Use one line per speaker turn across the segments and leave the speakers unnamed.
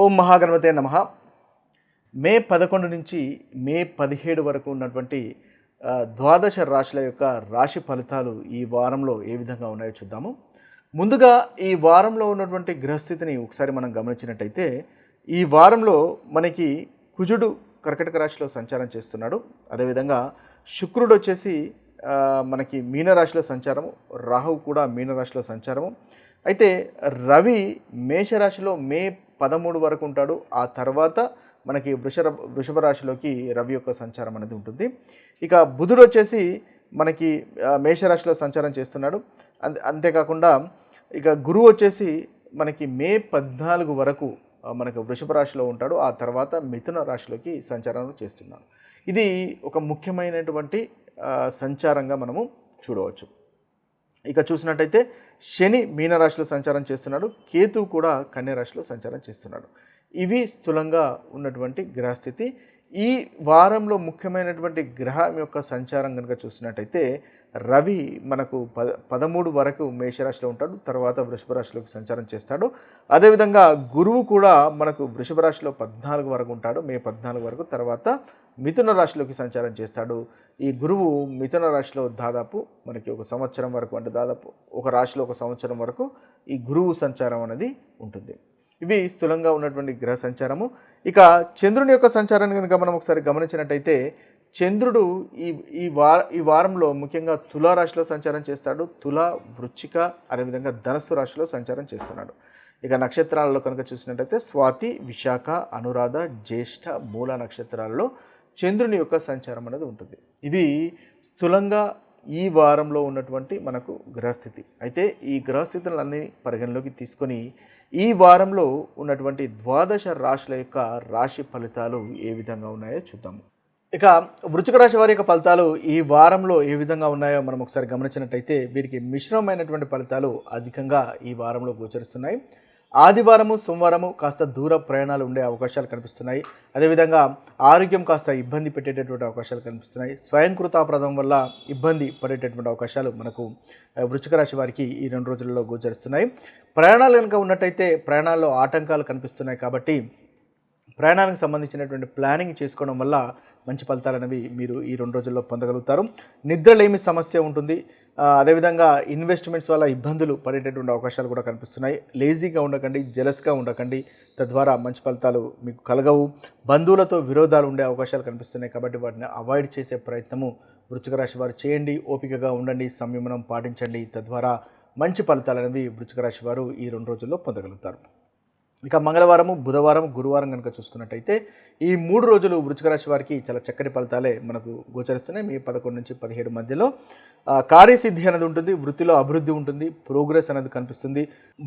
ఓం మహాగణపతే నమ. మే పదకొండు నుంచి మే పదిహేడు వరకు ఉన్నటువంటి ద్వాదశ రాశుల యొక్క రాశి ఫలితాలు ఈ వారంలో ఏ విధంగా ఉన్నాయో చూద్దాము. ముందుగా ఈ వారంలో ఉన్నటువంటి గ్రహస్థితిని ఒకసారి మనం గమనించినట్టయితే ఈ వారంలో మనకి కుజుడు కర్కటక రాశిలో సంచారం చేస్తున్నాడు. అదేవిధంగా శుక్రుడు వచ్చేసి మనకి మీనరాశిలో సంచారము రాహువు కూడా మీనరాశిలో సంచారము. అయితే రవి మేషరాశిలో మే పదమూడు వరకు ఉంటాడు. ఆ తర్వాత మనకి వృషభ వృషభ రాశిలోకి రవి యొక్క సంచారం అనేది ఉంటుంది. ఇక బుధుడు వచ్చేసి మనకి మేషరాశిలో సంచారం చేస్తున్నాడు. అంతే అంతేకాకుండా ఇక గురువు వచ్చేసి మనకి మే పద్నాలుగు వరకు మనకు వృషభ రాశిలో ఉంటాడు. ఆ తర్వాత మిథున రాశిలోకి సంచారం చేస్తున్నాడు. ఇది ఒక ముఖ్యమైనటువంటి సంచారంగా మనము చూడవచ్చు. ఇక చూసినట్టయితే శని మీనరాశిలో సంచారం చేస్తున్నాడు. కేతు కూడా కన్యరాశిలో సంచారం చేస్తున్నాడు. ఇవి స్థూలంగా ఉన్నటువంటి గ్రహస్థితి. ఈ వారంలో ముఖ్యమైనటువంటి గ్రహం యొక్క సంచారం కనుక చూసినట్టయితే రవి మనకు పద పదమూడు వరకు మేషరాశిలో ఉంటాడు తర్వాత వృషభ రాశిలోకి సంచారం చేస్తాడు. అదేవిధంగా గురువు కూడా మనకు వృషభ రాశిలో పద్నాలుగు వరకు ఉంటాడు మే పద్నాలుగు వరకు. తర్వాత మిథున రాశిలోకి సంచారం చేస్తాడు. ఈ గురువు మిథున రాశిలో దాదాపు మనకి ఒక సంవత్సరం వరకు అంటే దాదాపు ఒక రాశిలో ఒక సంవత్సరం వరకు ఈ గురువు సంచారం అనేది ఉంటుంది. ఇవి స్థూలంగా ఉన్నటువంటి గ్రహ సంచారము. ఇక చంద్రుని యొక్క సంచారాన్ని కనుక మనం ఒకసారి గమనించినట్టయితే చంద్రుడు ఈ ఈ వార ఈ వారంలో ముఖ్యంగా తులా రాశిలో సంచారం చేస్తాడు. తుల వృచ్చిక అదేవిధంగా ధనస్సు రాశిలో సంచారం చేస్తున్నాడు. ఇక నక్షత్రాలలో కనుక చూసినట్టయితే స్వాతి విశాఖ అనురాధ జ్యేష్ఠ మూల నక్షత్రాలలో చంద్రుని యొక్క సంచారం అనేది ఉంటుంది. ఇవి స్థూలంగా ఈ వారంలో ఉన్నటువంటి మనకు గ్రహస్థితి. అయితే ఈ గ్రహస్థితులన్నీ పరిగణలోకి తీసుకొని ఈ వారంలో ఉన్నటువంటి ద్వాదశ రాశుల యొక్క రాశి ఫలితాలు ఏ విధంగా ఉన్నాయో చూద్దాము. ఇక వృచ్చిక రాశి వారి యొక్క ఫలితాలు ఈ వారంలో ఏ విధంగా ఉన్నాయో మనం ఒకసారి గమనించినట్టయితే వీరికి మిశ్రమమైనటువంటి ఫలితాలు అధికంగా ఈ వారంలో గోచరిస్తున్నాయి. ఆదివారము సోమవారము కాస్త దూర ప్రయాణాలు ఉండే అవకాశాలు కనిపిస్తున్నాయి. అదేవిధంగా ఆరోగ్యం కాస్త ఇబ్బంది పెట్టేటటువంటి అవకాశాలు కనిపిస్తున్నాయి. స్వయంకృతాప్రదం వల్ల ఇబ్బంది పడేటటువంటి అవకాశాలు మనకు వృచ్చిక రాశి వారికి ఈ రెండు రోజులలో గోచరిస్తున్నాయి. ప్రయాణాలు కనుక ఉన్నట్టయితే ప్రయాణాల్లో ఆటంకాలు కనిపిస్తున్నాయి కాబట్టి ప్రయాణానికి సంబంధించినటువంటి ప్లానింగ్ చేసుకోవడం వల్ల మంచి ఫలితాలు అనేవి మీరు ఈ రెండు రోజుల్లో పొందగలుగుతారు. నిద్రలేమి సమస్య ఉంటుంది. అదేవిధంగా ఇన్వెస్ట్మెంట్స్ వల్ల ఇబ్బందులు పడేటటువంటి అవకాశాలు కూడా కనిపిస్తున్నాయి. లేజీగా ఉండకండి జెలస్గా ఉండకండి. తద్వారా మంచి ఫలితాలు మీకు కలగవు. బంధువులతో విరోధాలు ఉండే అవకాశాలు కనిపిస్తున్నాయి కాబట్టి వాటిని అవాయిడ్ చేసే ప్రయత్నము వృచ్చిక రాశి వారు చేయండి. ఓపికగా ఉండండి సంయమనం పాటించండి. తద్వారా మంచి ఫలితాలు అనేవి వృచ్చిక రాశి వారు ఈ రెండు రోజుల్లో పొందగలుగుతారు. ఇక మంగళవారము బుధవారం గురువారం కనుక చూసుకున్నట్టయితే ఈ మూడు రోజులు వృచ్చిక రాశి వారికి చాలా చక్కటి ఫలితాలే మనకు గోచరిస్తున్నాయి. మీ పదకొండు నుంచి పదిహేడు మధ్యలో కార్యసిద్ధి అనేది ఉంటుంది వృత్తిలో అభివృద్ధి ఉంటుంది ప్రోగ్రెస్ అనేది కనిపిస్తుంది.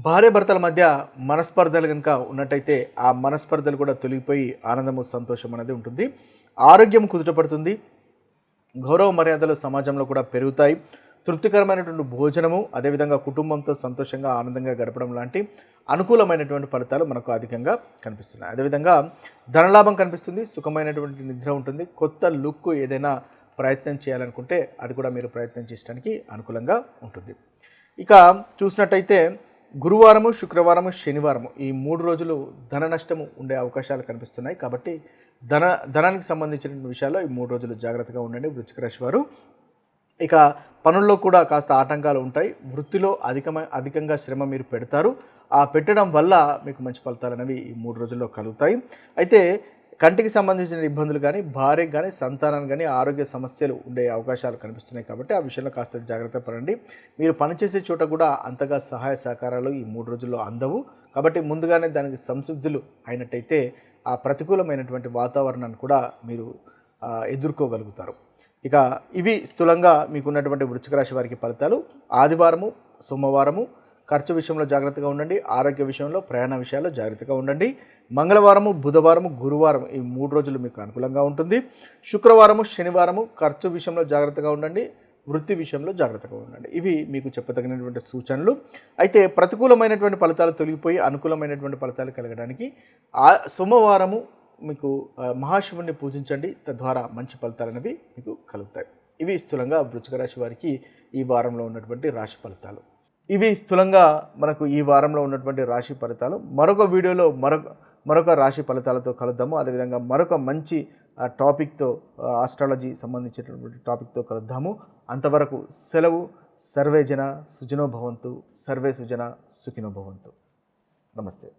భార్య భర్తల మధ్య మనస్పర్ధలు కనుక ఉన్నట్టయితే ఆ మనస్పర్ధలు కూడా తొలగిపోయి ఆనందము సంతోషం అనేది ఉంటుంది. ఆరోగ్యం కుదుటపడుతుంది గౌరవ మర్యాదలు సమాజంలో కూడా పెరుగుతాయి. తృప్తికరమైనటువంటి భోజనము అదేవిధంగా కుటుంబంతో సంతోషంగా ఆనందంగా గడపడం లాంటి అనుకూలమైనటువంటి ఫలితాలు మనకు అధికంగా కనిపిస్తున్నాయి. అదేవిధంగా ధనలాభం కనిపిస్తుంది సుఖమైనటువంటి నిద్ర ఉంటుంది. కొత్త లుక్ ఏదైనా ప్రయత్నం చేయాలనుకుంటే అది కూడా మీరు ప్రయత్నం చేయడానికి అనుకూలంగా ఉంటుంది. ఇక చూసినట్టయితే గురువారము శుక్రవారము శనివారము ఈ మూడు రోజులు ధన నష్టము ఉండే అవకాశాలు కనిపిస్తున్నాయి. కాబట్టి ధన ధనానికి సంబంధించిన విషయాల్లో ఈ మూడు రోజులు జాగ్రత్తగా ఉండండి. వృచ్చిక రాశి వారు ఇక పనుల్లో కూడా కాస్త ఆటంకాలు ఉంటాయి. వృత్తిలో అధికమ అధికంగా శ్రమ మీరు పెడతారు. ఆ పెట్టడం వల్ల మీకు మంచి ఫలితాలు అనేవి ఈ మూడు రోజుల్లో కలుగుతాయి. అయితే కంటికి సంబంధించిన ఇబ్బందులు కానీ భార్యకు కానీ సంతానానికి కానీ ఆరోగ్య సమస్యలు ఉండే అవకాశాలు కనిపిస్తున్నాయి కాబట్టి ఆ విషయంలో కాస్త జాగ్రత్త పడండి. మీరు పనిచేసే చోట కూడా అంతగా సహాయ సహకారాలు ఈ మూడు రోజుల్లో అందవు. కాబట్టి ముందుగానే దానికి సంసిద్ధులు అయినట్టయితే ఆ ప్రతికూలమైనటువంటి వాతావరణాన్ని కూడా మీరు ఎదుర్కోగలుగుతారు. ఇక ఇవి స్థూలంగా మీకున్నటువంటి వృచ్చిక రాశి వారికి ఫలితాలు. ఆదివారము సోమవారము ఖర్చు విషయంలో జాగ్రత్తగా ఉండండి. ఆరోగ్య విషయంలో ప్రయాణ విషయాల్లో జాగ్రత్తగా ఉండండి. మంగళవారము బుధవారము గురువారం ఈ మూడు రోజులు మీకు అనుకూలంగా ఉంటుంది. శుక్రవారము శనివారము ఖర్చు విషయంలో జాగ్రత్తగా ఉండండి. వృత్తి విషయంలో జాగ్రత్తగా ఉండండి. ఇవి మీకు చెప్పదగినటువంటి సూచనలు. అయితే ప్రతికూలమైనటువంటి ఫలితాలు తొలగిపోయి అనుకూలమైనటువంటి ఫలితాలు కలగడానికి ఆ సోమవారము మీకు మహాశివుణ్ణి పూజించండి తద్వారా మంచి ఫలితాలు అనేవి మీకు కలుగుతాయి. ఇవి స్థూలంగా వృచ్చిక రాశి వారికి ఈ వారంలో ఉన్నటువంటి రాశి ఫలితాలు. ఇవి స్థూలంగా మనకు ఈ వారంలో ఉన్నటువంటి రాశి ఫలితాలు. మరొక వీడియోలో మరొక మరొక రాశి ఫలితాలతో కలుద్దాము. అదేవిధంగా మరొక మంచి టాపిక్తో ఆస్ట్రాలజీ సంబంధించినటువంటి టాపిక్తో కలుద్దాము. అంతవరకు సెలవు. సర్వే జన సుజనోభవంతు సర్వే సుజన సుఖినో భవంతు. నమస్తే.